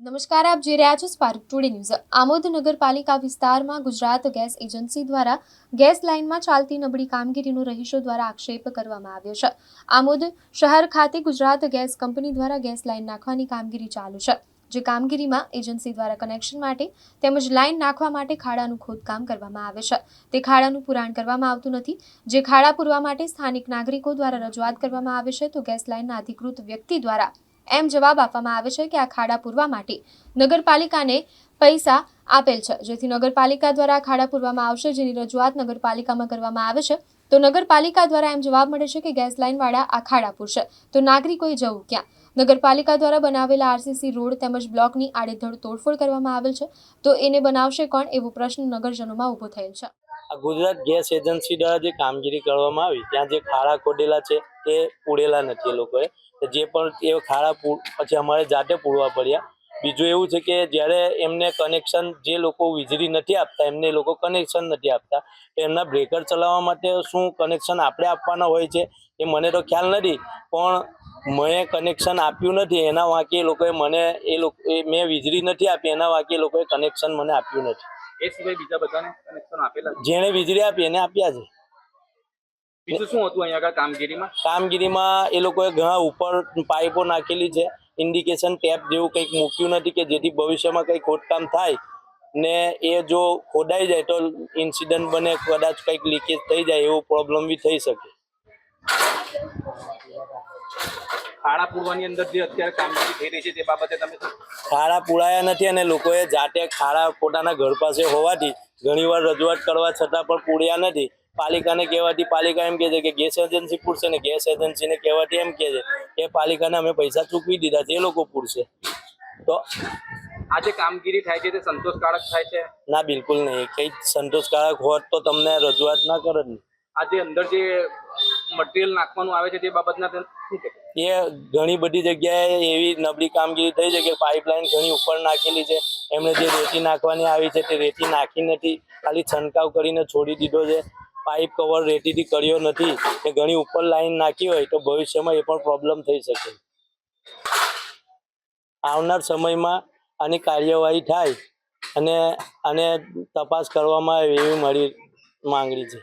નમસ્કાર, આપ જોઈ રહ્યા છો સ્પાર્ક ટુડે ન્યૂઝ આમોદ નગરપાલિકા વિસ્તારમાં ગુજરાત ગેસ એજન્સી દ્વારા ગેસ લાઇનમાં ચાલતી નબળી કામગીરીનો રહીશો દ્વારા આક્ષેપ કરવામાં આવ્યો છે. આમોદ શહેર ખાતે ગુજરાત ગેસ કંપની દ્વારા ગેસ લાઇન નાખવાની કામગીરી ચાલુ છે, જે કામગીરીમાં એજન્સી દ્વારા કનેક્શન માટે તેમજ લાઇન નાખવા માટે ખાડાનું ખોદકામ કરવામાં આવે છે. તે ખાડાનું પુરાણ કરવામાં આવતું નથી. જે ખાડા પૂરવા માટે સ્થાનિક નાગરિકો દ્વારા રજૂઆત કરવામાં આવે છે, તો ગેસ લાઇનના અધિકૃત વ્યક્તિ દ્વારા એમ જવાબ આપવામાં આવે છે કે આ ખાડા પૂરવા માટે નગરપાલિકાને પૈસા આપેલ છે. જેથી નગરપાલિકા દ્વારા ખાડા પૂરવામાં આવશે, જેની રજૂઆત નગરપાલિકામાં કરવામાં આવે છે. તો નગરપાલિકા દ્વારા એમ જવાબ મળે છે કે ગેસ લાઇનવાળા આ ખાડા પૂરશે. તો નાગરિકોએ જવું ક્યાં? નગરપાલિકા દ્વારા બનાવેલા આરસીસી રોડ તેમજ બ્લોકની આડેધડ તોડફોડ કરવામાં આવેલ છે. તો એને બનાવશે કોણ? એવો પ્રશ્ન નગરજનોમાં ઊભો થયેલ છે. આ ગુજરાત ગેસ એજન્સી દ્વારા જે કામગીરી કરવામાં આવી, ત્યાં જે ખાડા ખોદેલા છે તે પૂરેલા નથી એ લોકોએ. જે પણ એ ખાડા પછી અમારે જાતે પૂરવા પડ્યા. બીજું એવું છે કે જ્યારે એમને કનેક્શન જે લોકો વીજળી નથી આપતા, એમને એ લોકો કનેક્શન નથી આપતા એમના બ્રેકર ચલાવવા માટે શું કનેક્શન આપણે આપવાના હોય છે એ મને તો ખ્યાલ નથી. પણ મેં કનેક્શન આપ્યું નથી, એના વાંકે એ લોકોએ મને એ લોકો મેં વીજળી નથી આપી, એના વાંકે એ લોકોએ કનેક્શન મને આપ્યું નથી. એ સિવાય બીજા બધાને કનેક્શન આપેલા છે? જેણે વીજળી આપી એને આપ્યા છે. બીજું શું હતું અહીંયા આગળ કામગીરીમાં? કામગીરીમાં એ લોકોએ ઘણા ઉપર પાઇપો નાખેલી છે ઇન્ડિકેશન ટેપ જેવું કંઈક મૂક્યું નથી કે જેથી ભવિષ્યમાં કંઈ ખોદકામ થાય ને એ જો ખોદાઈ જાય તો ઇન્સિડન્ટ બને કદાચ કંઈક લીકેજ થઈ જાય એવો પ્રોબ્લેમ બી થઈ શકે. ખાડા પૂરવાની અંદર જે અત્યારે કામગીરી થઈ રહી છે તે બાબતે તમે ખાડા પુરાયા નથી અને લોકોએ જાતે ખાડા પોતાના ઘર પાસે હોવાથી ઘણીવાર રજૂઆત કરવા છતાં પણ પૂર્યા નથી. પાલિકાને કહેવાથી પાલિકા એમ કહે છે કે ગેસ એજન્સી પૂરશે ને ગેસ એજન્સીને કહેવાથી એમ કહે છે કે પાલિકાને અમે પૈસા ચૂકવી દીધા છે એ લોકો પૂરશે. તો આ જે કામગીરી થાય છે તે સંતોષકારક થાય છે? ના બિલકુલ નહીં. કંઈ સંતોષકારક હોત તો તમને રજૂઆત ના કરત ને. આ અંદર જે મટીરિયલ નાખવાનું આવે છે તે બાબતના? એ ઘણી બધી જગ્યાએ એવી નબળી કામગીરી થઈ છે કે પાઇપલાઇન ઘણી ઉપર નાખેલી છે. એમણે જે રેતી નાખવાની આવી છે તે રેતી નાખી નથી ખાલી છંટકાવ કરીને છોડી દીધો છે. પાઇપ કવર રેતીથી કર્યો નથી. કે ઘણી ઉપર લાઈન નાખી હોય તો ભવિષ્યમાં એ પણ પ્રોબ્લેમ થઈ શકે. આવનાર સમયમાં આની કાર્યવાહી થાય અને આને તપાસ કરવામાં આવે એવી મારી માંગણી છે.